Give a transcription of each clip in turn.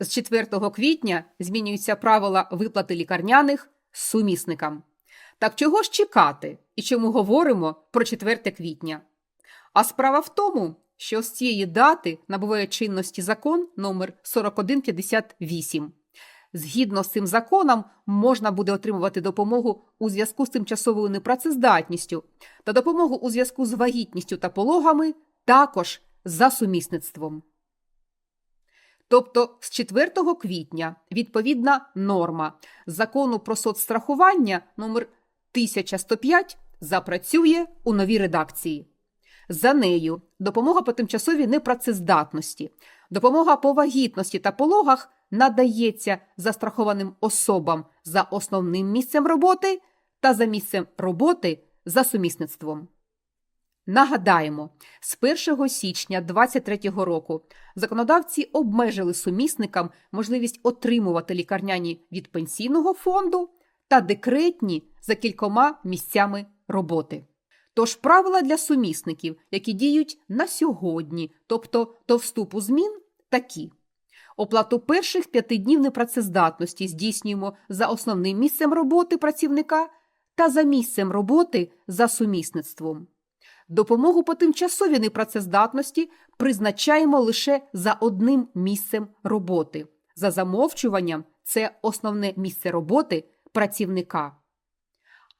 з 4 квітня змінюються правила виплати лікарняних сумісникам. Так чого ж чекати і чому говоримо про 4 квітня? А справа в тому, що з цієї дати набуває чинності закон номер 4158. Згідно з цим законом, можна буде отримувати допомогу у зв'язку з тимчасовою непрацездатністю та допомогу у зв'язку з вагітністю та пологами також за сумісництвом. Тобто з 4 квітня відповідна норма закону про соцстрахування номер 1105 запрацює у новій редакції. За нею допомога по тимчасовій непрацездатності, допомога по вагітності та пологах надається застрахованим особам за основним місцем роботи та за місцем роботи за сумісництвом. Нагадаємо, з 1 січня 2023 року законодавці обмежили сумісникам можливість отримувати лікарняні від пенсійного фонду та декретні за кількома місцями роботи. Тож правила для сумісників, які діють на сьогодні, тобто до вступу змін, такі. Оплату перших п'яти днів непрацездатності здійснюємо за основним місцем роботи працівника та за місцем роботи за сумісництвом. Допомогу по тимчасовій непрацездатності призначаємо лише за одним місцем роботи. За замовчуванням це основне місце роботи працівника.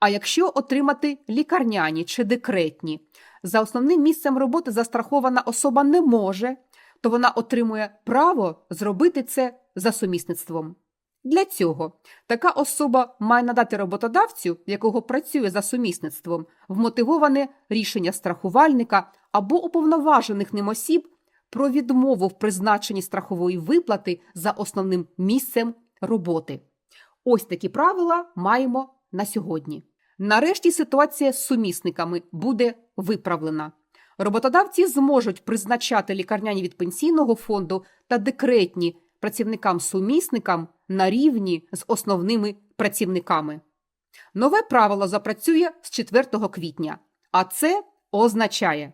А якщо отримати лікарняні чи декретні, за основним місцем роботи застрахована особа не може, то вона отримує право зробити це за сумісництвом. Для цього така особа має надати роботодавцю, якого працює за сумісництвом, вмотивоване рішення страхувальника або уповноважених ним осіб про відмову в призначенні страхової виплати за основним місцем роботи. Ось такі правила маємо на сьогодні. Нарешті ситуація з сумісниками буде виправлена. Роботодавці зможуть призначати лікарняні від пенсійного фонду та декретні працівникам-сумісникам на рівні з основними працівниками. Нове правило запрацює з 4 квітня, а це означає,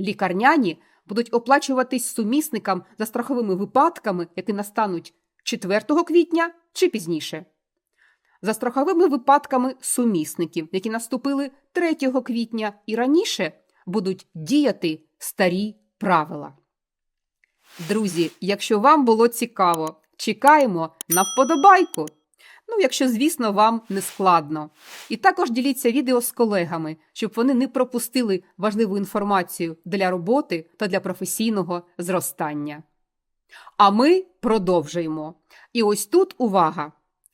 лікарняні будуть оплачуватись сумісникам за страховими випадками, які настануть 4 квітня чи пізніше. За страховими випадками сумісників, які наступили 3 квітня і раніше, будуть діяти старі правила. Друзі, якщо вам було цікаво, чекаємо на вподобайку. Ну, якщо, звісно, вам не складно. І також діліться відео з колегами, щоб вони не пропустили важливу інформацію для роботи та для професійного зростання. А ми продовжуємо. І ось тут увага!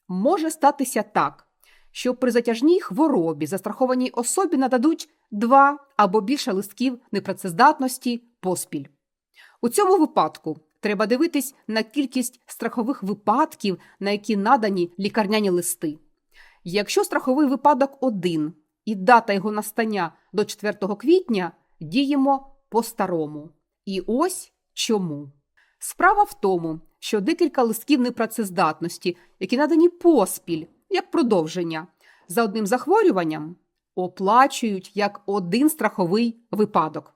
Може статися так, що при затяжній хворобі застрахованій особі нададуть два або більше листків непрацездатності поспіль. У цьому випадку треба дивитись на кількість страхових випадків, на які надані лікарняні листи. Якщо страховий випадок один і дата його настання до 4 квітня, діємо по-старому. І ось чому. Справа в тому, що декілька листків непрацездатності, які надані поспіль, як продовження, за одним захворюванням, оплачують як один страховий випадок.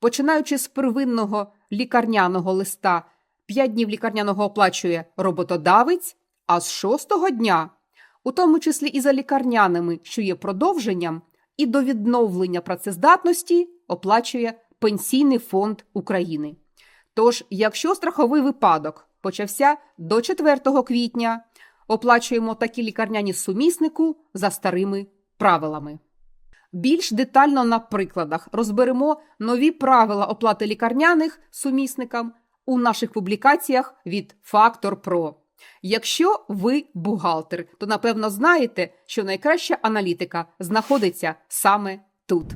Починаючи з первинного лікарняного листа, 5 днів лікарняного оплачує роботодавець, а з шостого дня, у тому числі і за лікарняними, що є продовженням, і до відновлення працездатності оплачує Пенсійний фонд України. Тож, якщо страховий випадок почався до 4 квітня, оплачуємо такі лікарняні суміснику за старими правилами. Більш детально на прикладах розберемо нові правила оплати лікарняних сумісникам у наших публікаціях від Фактор Про. Якщо ви бухгалтер, то напевно знаєте, що найкраща аналітика знаходиться саме тут.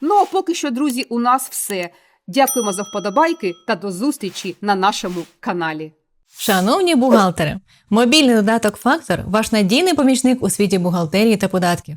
Ну а поки що, друзі, у нас все. Дякуємо за вподобайки та до зустрічі на нашому каналі. Шановні бухгалтери, мобільний додаток Фактор ваш надійний помічник у світі бухгалтерії та податків.